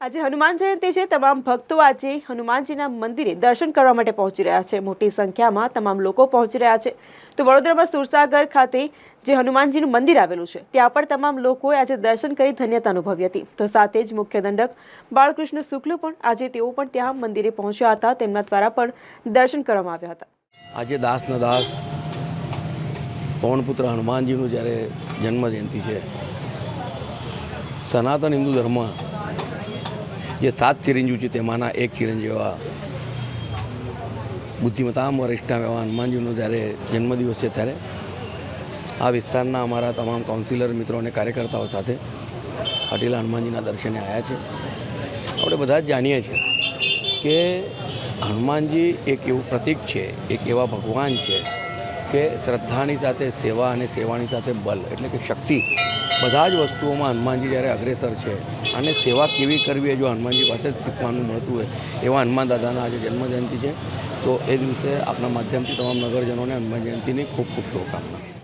આજે હનુમાન જયંતિ છે, તમામ ભક્તો આજે હનુમાનજીના મંદિરે દર્શન કરવા માટે પહોંચી રહ્યા છે. મોટી સંખ્યામાં તમામ લોકો પહોંચી રહ્યા છે. તો વડોદરામાં સુરસાગર ખાતે જે હનુમાનજીનું મંદિર આવેલું છે, ત્યાં પણ તમામ લોકોએ આજે દર્શન કરી ધન્યતા અનુભવી હતી. તો સાથે જ મુખ્ય દંડક બાળકૃષ્ણ શુક્લ પણ આજે તેઓ પણ ત્યાં મંદિરે પહોંચ્યા હતા. તેમના દ્વારા પણ દર્શન કરવામાં આવ્યા હતા. આજે દાસના દાસ પવનપુત્ર હનુમાનજીનું જ્યારે જન્મજયંતિ છે, સનાતન હિન્દુ ધર્મ જે સાત ચિરંજીવ છે તેમાંના એક ચિરંજીવ બુદ્ધિમતામ વરિષ્ઠા એવા હનુમાનજીનો જ્યારે જન્મદિવસ છે ત્યારે આ વિસ્તારના અમારા તમામ કાઉન્સિલર મિત્રો અને કાર્યકર્તાઓ સાથે પાટીલા હનુમાનજીના દર્શને આવ્યા છે. આપણે બધા જ જાણીએ છીએ કે હનુમાનજી એક એવું પ્રતીક છે, એક એવા ભગવાન છે કે શ્રદ્ધાની સાથે સેવા અને સેવાની સાથે બલ, એટલે કે શક્તિ, બધા જ વસ્તુઓમાં હનુમાનજી જ્યારે અગ્રેસર છે, અને સેવા કેવી કરવી એ જો હનુમાનજી પાસે જ શીખવાનું મળતું હોય, એવા હનુમાન દાદાના આજે જન્મજયંતિ છે, તો એ દિવસે આપણા માધ્યમથી તમામ નગરજનોને હનુમાન જયંતિની ખૂબ ખૂબ શુભકામના.